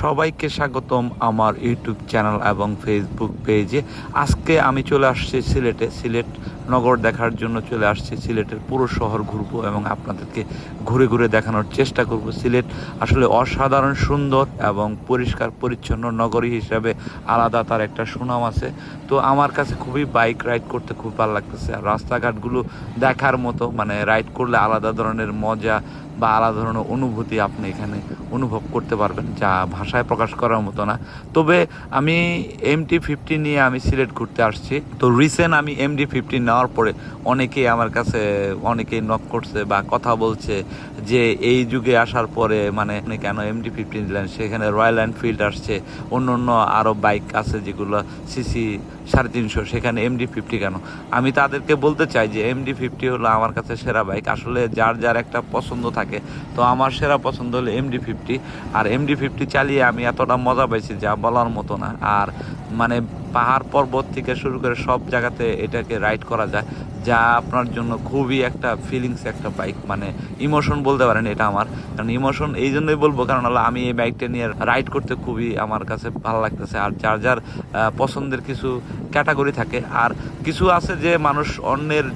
সবাইকে স্বাগতম আমার ইউটিউব চ্যানেল এবং ফেসবুক পেজে। আজকে আমি চলে আসছি সিলেটে। সিলেট নগর দেখার জন্য চলে আসছি। সিলেটের পুরো শহর ঘুরবো এবং আপনাদেরকে ঘুরে ঘুরে দেখানোর চেষ্টা করব। সিলেট আসলে অসাধারণ, সুন্দর এবং পরিষ্কার, পরিচ্ছন্ন নগরী হিসাবে আলাদা তার একটা সুনাম আছে। তো আমার কাছে খুবই বাইক রাইড করতে খুব ভালো লাগতেছে। আর রাস্তাঘাটগুলো দেখার মতো মানে রাইড করলে আলাদা ধরনের মজা বা আলাদা ধরনের অনুভূতি আপনি এখানে অনুভব করতে পারবেন, যা ভাষায় প্রকাশ করার মতো না। তবে আমি এমটি ফিফটি নিয়ে আমি সিলেট ঘুরতে আসছি। তো রিসেন্ট আমি এমডি ফিফটি নেওয়ার পরে অনেকেই আমার কাছে, অনেকেই নক করছে বা কথা বলছে যে এই যুগে আসার পরে মানে কেন এমডি ফিফটি নিলেন? সেখানে রয়্যাল এনফিল্ড আসছে অন্য অন্য আরও বাইক আছে যেগুলো সিসি সাড়ে তিনশো, সেখানে এমডি ফিফটি কেন? আমি তাদেরকে বলতে চাই যে এমডি ফিফটি হলো আমার কাছে সেরা বাইক আসলে যার যার একটা পছন্দ থাকে, তো আমার সেরা পছন্দ হলো এমডি ফিফটি আর এমডি ফিফটি চালিয়ে আমি এতটা মজা পাইছি যা বলার মতো না। আর মানে পাহাড় পর্বত থেকে শুরু করে সব জায়গাতে এটাকে রাইড করা যায়। যা আপনার জন্য খুবই একটা ফিলিংস একটা বাইক মানে ইমোশন বলতে পারেন এটা আমার। কারণ ইমোশন এই জন্যই বলব, কারণ হলো আমি এই বাইকটা নিয়ে রাইড করতে খুবই আমার কাছে ভালো লাগতেছে। আর যার যার পছন্দের কিছু ক্যাটাগরি থাকে। আর কিছু আছে যে মানুষ অন্যের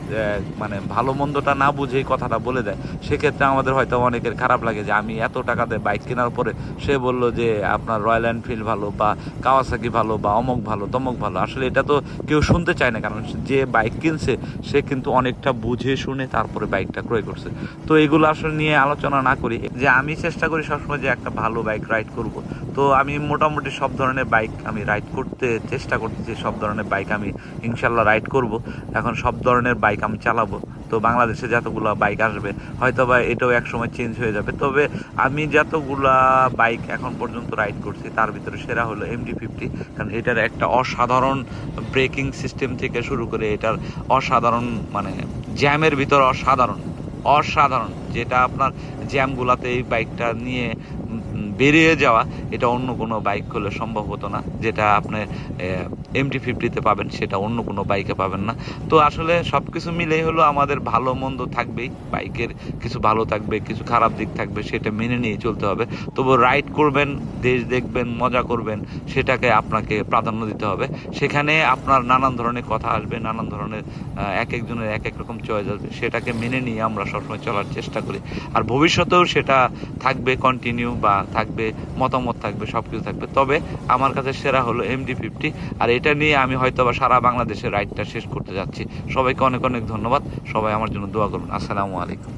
মানে ভালো মন্দটা না বুঝেই কথাটা বলে দেয়। সেক্ষেত্রে আমাদের হয়তো অনেকের খারাপ লাগে যে আমি এত টাকাতে বাইক কেনার পরে সে বলল যে আপনার রয়্যাল এনফিল্ড ভালো বা কাওয়াসাকি ভালো বা অমক ভালো তমক ভালো। আসলে এটা তো কেউ শুনতে চায় না, কারণ যে বাইক কিনছে সে কিন্তু অনেকটা বুঝে শুনে তারপরে বাইকটা ক্রয় করছে। তো এগুলো আসলে নিয়ে আলোচনা না করি। যে আমি চেষ্টা করি সবসময় যে একটা ভালো বাইক রাইড করব। তো আমি মোটামুটি সব ধরনের বাইক আমি রাইড করতে চেষ্টা করতেছি সব ধরনের বাইক আমি ইনশাল্লাহ রাইড করব। এখন সব ধরনের বাইক আমি চালাবো। তো বাংলাদেশে যতগুলো বাইক আসবে হয়তো বা এটাও একসময় চেঞ্জ হয়ে যাবে। তবে আমি যতগুলা বাইক এখন পর্যন্ত রাইড করছি, তার ভিতরে সেরা হলো এমডি ফিফটি কারণ এটার একটা অসাধারণ ব্রেকিং সিস্টেম থেকে শুরু করে এটার অসাধারণ মানে জ্যামের ভিতর অসাধারণ অসাধারণ। যেটা আপনার জ্যামগুলাতে এই বাইকটা নিয়ে বেরিয়ে যাওয়া, এটা অন্য কোনো বাইক হলে সম্ভব হতো না। যেটা আপনি এমটি ফিফটিতে পাবেন, সেটা অন্য কোনো বাইকে পাবেন না। তো আসলে সব কিছু মিলেই হলো আমাদের ভালো মন্দ থাকবেই। বাইকের কিছু ভালো থাকবে, কিছু খারাপ দিক থাকবে, সেটা মেনে নিয়ে চলতে হবে। তবু রাইড করবেন, দেশ দেখবেন, মজা করবেন, সেটাকে আপনাকে প্রাধান্য দিতে হবে। সেখানে আপনার নানান ধরনের কথা আসবে, নানান ধরনের এক একজনের এক এক রকম চয়েস আসবে। সেটাকে মেনে নিয়ে আমরা সবসময় চলার চেষ্টা করি। আর ভবিষ্যতেও সেটা থাকবে কন্টিনিউ বা থাকবে, মতামত থাকবে সব কিছু থাকবে। তবে আমার কাছে সেরা হলো এমডি ফিফটি আর এটা নিয়ে আমি হয়তো বা সারা বাংলাদেশের রাইডটা শেষ করতে যাচ্ছি। সবাইকে অনেক অনেক ধন্যবাদ। সবাই আমার জন্য দোয়া করুন আসসালামু আলাইকুম।